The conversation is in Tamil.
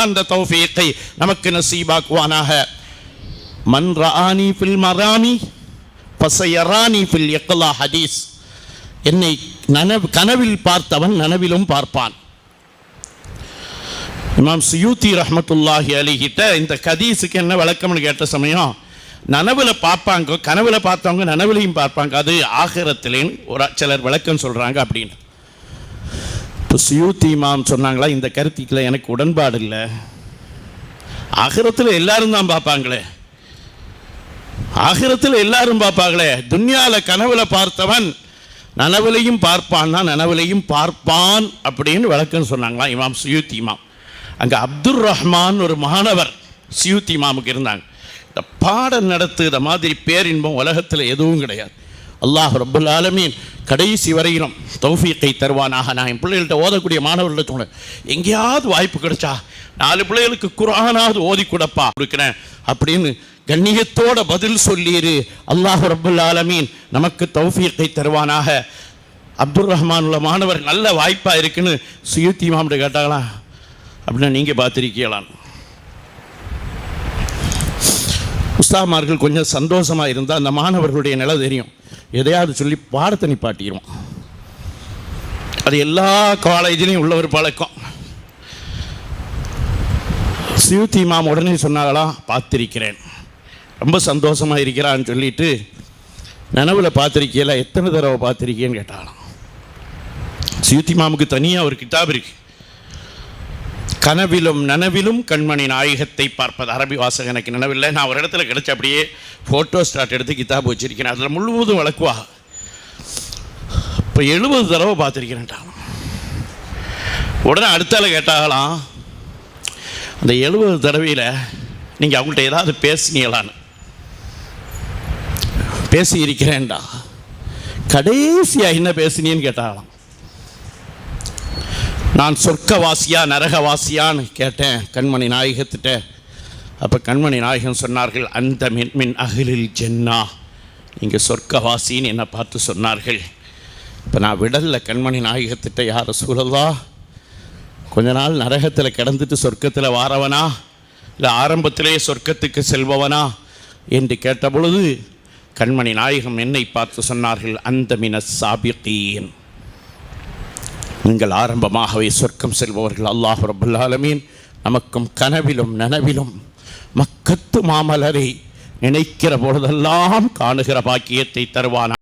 அல்லாஹ் அந்த தௌஃபீக்கை நமக்கு நசீபாக்குவானாக. மன் ரஆனி ஃபில் மராமி பசயரானி ஃபில் ஹதீஸ். என்னை நனவு கனவில் பார்த்தவன் நனவிலும் பார்ப்பான். இமாம் சுயூத்தி ரஹமத்துல்லாஹி அலிகிட்ட இந்த கதீஸுக்கு என்ன விளக்கம்னு கேட்ட சமயம் நனவுல பார்ப்பாங்க கனவுல பார்த்தவங்க நனவிலையும் பார்ப்பாங்க. அது ஆகிரத்திலேன்னு ஒரு சிலர் விளக்கம் சொல்றாங்க அப்படின்னு. இப்போ சுயூத்திமாம் சொன்னாங்களா? இந்த கருத்துக்களை எனக்கு உடன்பாடு இல்லை. ஆகிரத்தில் எல்லாரும் தான் பார்ப்பாங்களே. ஆகிரத்தில் எல்லாரும் பார்ப்பாங்களே. துன்யாவில் கனவுல பார்த்தவன் நனவுலையும் பார்ப்பான்னா நனவுலையும் பார்ப்பான் அப்படின்னு விளக்கம் சொன்னாங்களா இமாம் சுயூத்தி இமாம். அங்கே அப்துல் ரஹ்மான் ஒரு மாணவர் சியூத்தி இமாமுக்கு இருந்தாங்க. இந்த பாடம் நடத்துகிற மாதிரி பேரின்பம் உலகத்தில் எதுவும் கிடையாது. அல்லாஹ் ரபுல் ஆலமீன் கடைசி வரையிலும் தௌஃபீக்கை தருவானாக. நான் என் பிள்ளைகள்கிட்ட ஓதக்கூடிய மாணவர்கள்ட்ட சொன்னேன் எங்கேயாவது வாய்ப்பு கிடைச்சா நாலு பிள்ளைகளுக்கு குரானாவது ஓதி கொடுப்பா. கொடுக்குறேன். அப்படின்னு கண்ணியத்தோட பதில் சொல்லிடு அல்லாஹ் ரபுல் ஆலமீன் நமக்கு தௌஃபீக்கை தருவானாக. அப்துல் ரஹ்மான் உள்ள மாணவர் நல்ல வாய்ப்பாக இருக்குன்னு சுயூத்தி மாமிட்ட கேட்டாங்களா? அப்படின்னா நீங்கள் பார்த்துருக்கீங்களான் உஸ்தாமார்கள் கொஞ்சம் சந்தோஷமாக இருந்தால் அந்த மாணவர்களுடைய நிலை தெரியும். எதையாவது சொல்லி பாடத்தை நிப்பாட்டிடுவோம். அது எல்லா காலேஜிலையும் உள்ள ஒரு பழக்கம். சிவத்தி மாம் உடனே சொன்னாங்களா பார்த்திருக்கிறேன். ரொம்ப சந்தோஷமாக இருக்கிறான்னு சொல்லிட்டு நனவில் பார்த்துருக்கியல எத்தனை தடவை பார்த்துருக்கேன்னு கேட்டாலாம் சிவத்தி மாமுக்கு தனியாக ஒரு கிட்டாப் இருக்குது கனவிலும் நனவிலும் கண்மணி நாயகத்தை பார்ப்பது. அரபி வாசகம் எனக்கு நினைவில்லை. நான் ஒரு இடத்துல கிடைச்ச அப்படியே ஃபோட்டோ ஸ்டார்ட் எடுத்து கிதாப் வச்சிருக்கிறேன். அதில் முழுவதும் விளக்குவா இப்போ எழுபது தடவை பார்த்துருக்கிறேன்ட்டான் உடனே அடுத்தால கேட்டாகலாம். அந்த எழுபது தடவையில் நீங்கள் அவங்கள்ட்ட ஏதாவது பேசுனீங்களான்னு. பேசி இருக்கிறேன்டா கடைசியாக என்ன பேசுனீன்னு கேட்டாகலாம். நான் சொர்க்கவாசியா நரகவாசியான்னு கேட்டேன். கண்மணி நாயகத்திட்ட. அப்போ கண்மணி நாயகம் சொன்னார்கள் அந்த மின்மின் அகிலில் ஜென்னா. நீங்கள் சொர்க்கவாசின்னு என்னை பார்த்து சொன்னார்கள். இப்போ நான் விடலில் கண்மணி நாயகத்திட்ட யாரை சூழலா கொஞ்ச நாள் நரகத்தில் கிடந்துட்டு சொர்க்கத்தில் வாரவனா? இல்லை ஆரம்பத்திலேயே சொர்க்கத்துக்கு செல்பவனா? என்று கேட்ட பொழுது கண்மணி நாயகம் என்னை பார்த்து சொன்னார்கள் அந்த மின சாபிகீன். நீங்கள் ஆரம்பமாகவே சொர்க்கம் செல்பவர்கள். அல்லாஹ் ரபுல்லாலமீன் நமக்கும் கனவிலும் நனவிலும் மக்கத்து மாமலரை நினைக்கிற பொழுதெல்லாம் காணுகிற பாக்கியத்தை தருவானா